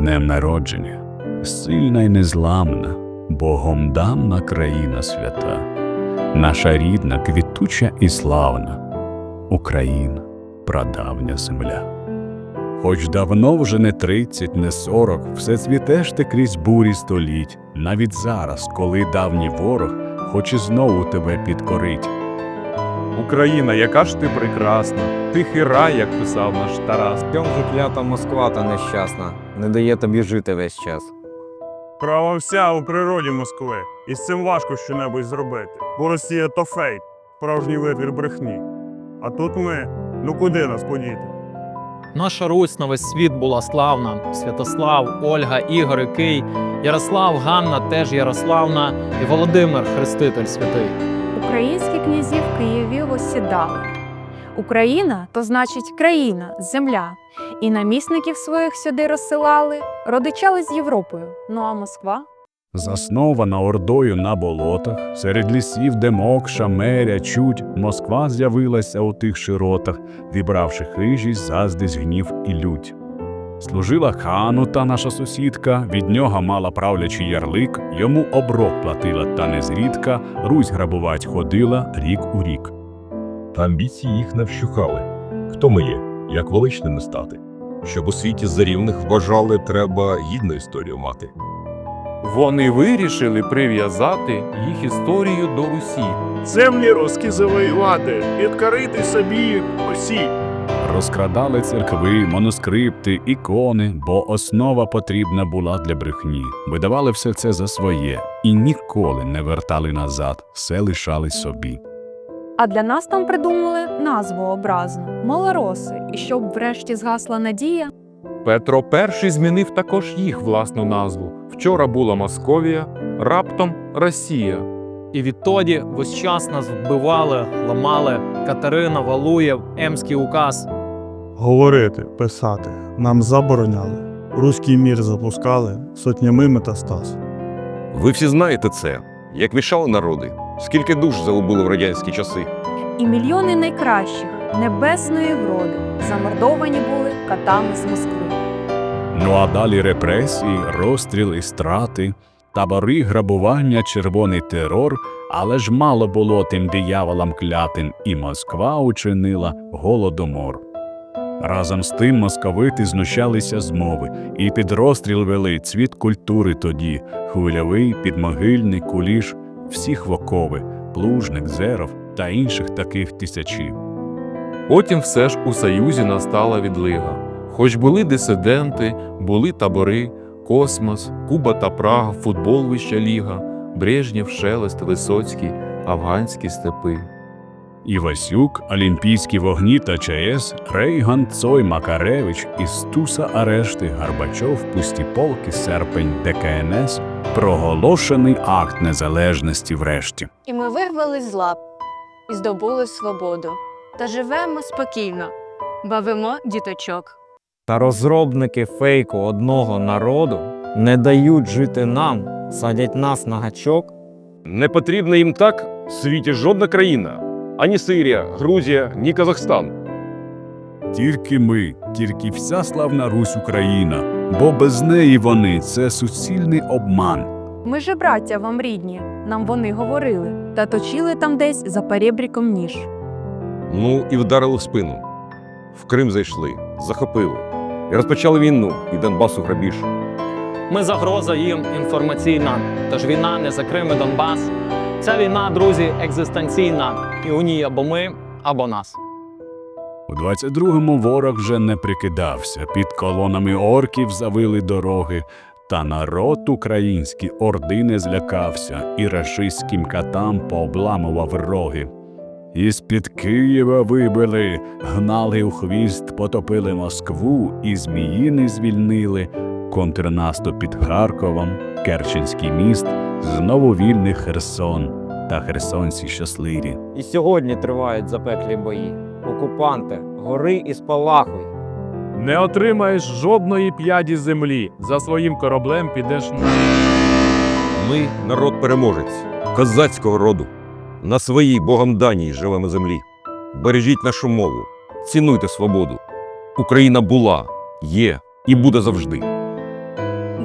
днем народження, сильна й незламна, Богом дамна країна свята, наша рідна, квітуча і славна, Україна, прадавня земля. Хоч давно вже не тридцять, не сорок, все цвітеш ти крізь бурі століть, навіть зараз, коли давній ворог хоче знову тебе підкорить. Україна, яка ж ти прекрасна, тихий рай, як писав наш Тарас. Чом же клята Москва та нещасна, не дає тобі жити весь час. Права вся у природі Москви, і з цим важко щонебудь зробити, бо Росія то фейк, справжній витвір брехні. А тут ми, ну куди нас подіти? Наша Русь на весь світ була славна. Святослав, Ольга, Ігор і Кий, Ярослав, Ганна теж Ярославна і Володимир Хреститель святий. Українські князі в Києві осідали. Україна то значить країна, земля. І намісників своїх сюди розсилали, родичали з Європою. Ну а Москва? Заснована ордою на болотах, серед лісів, де мокша, меря, чуть, Москва з'явилася у тих широтах, вібравши хижість, заздись, гнів і лють. Служила хану та наша сусідка, від нього мала правлячий ярлик, йому оброк платила та незрідка, Русь грабувать ходила рік у рік. Та амбіції їх не вщухали. Хто ми є, як величними стати? Щоб у світі за рівних вважали, треба гідну історію мати. Вони вирішили прив'язати їх історію до Русі. Землі руски завоювати, підкорити собі усі. Розкрадали церкви, манускрипти, ікони, бо основа потрібна була для брехні. Видавали все це за своє і ніколи не вертали назад, все лишали собі. А для нас там придумали назву образну малороси. І щоб врешті згасла надія, Петро І змінив також їх власну назву. Вчора була Московія, раптом Росія. І відтоді весь час нас вбивали, ламали Катерина, Валуєв, Емський указ. Говорити, писати нам забороняли. Руський мір запускали сотнями метастаз. Ви всі знаєте це, як вішали народи, скільки душ загубили в радянські часи. і мільйони найкращих небесної вроди замордовані були катами з Москви. Ну а далі репресії, розстріл і страти, табори, грабування, червоний терор, але ж мало було тим дияволам клятим, і Москва учинила голодомор. Разом з тим московити знущалися з мови, і під розстріл вели цвіт культури тоді хвильовий, підмогильний, куліш, всіх вокови, плужник, зеров та інших таких тисячів. Потім все ж у Союзі настала відлига. Хоч були дисиденти, були табори, космос, Куба та Прага, футбол вища ліга, Брежнєв, Шелест, Висоцький, афганські степи. Івасюк, Олімпійські вогні та ЧАЕС, Рейган, Цой, Макаревич, Істуса Арешти, Гарбачов, Пусті полки, Серпень, ДКНС, проголошений акт незалежності врешті. І ми вирвались з лап і здобули свободу. Та живемо спокійно, бавимо діточок. Та розробники фейку одного народу не дають жити нам, садять нас на гачок. Не потрібна їм так в світі жодна країна, ані Сирія, Грузія, ні Казахстан. Тільки ми, тільки вся славна Русь Україна, бо без неї вони це суцільний обман. Ми же браття вам рідні, нам вони говорили, та точили там десь за перебріком ніж. Ну і вдарили в спину. В Крим зайшли, захопили. І розпочали війну і Донбасу грабіж. Ми загроза їм інформаційна. Тож війна не за Крим і Донбас. Ця війна, друзі, екзистенційна. І у ній або ми, або нас. У 22-му ворог вже не прикидався, під колонами орків завили дороги, та народ український орди не злякався, і рашистським катам пообламував роги. Із-під Києва вибили, гнали у хвіст, потопили Москву, і Зміїни звільнили, контрнаступ під Харковом, Керченський міст, знову вільний Херсон та херсонці щасливі. І сьогодні тривають запеклі бої. Окупанти, гори і спалахуй. Не отримаєш жодної п'яді землі. За своїм кораблем підеш на. Ми народ переможець, козацького роду. На своїй Богом даній живемо землі. Бережіть нашу мову, цінуйте свободу. Україна була, є і буде завжди.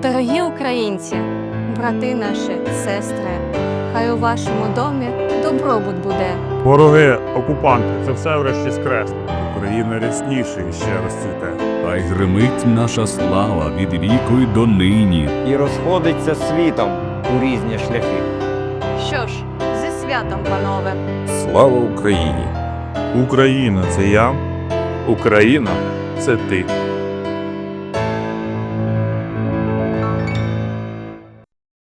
Дорогі українці, брати наші, сестри, хай у вашому домі добробут буде. Вороги, окупанти, це все врешті скресло. Україна рясніше і ще розцвіте. Хай гримить наша слава від віку й до нині. І розходиться світом у різні шляхи. Що ж, зі святом, панове! Слава Україні! Україна це я. Україна це ти.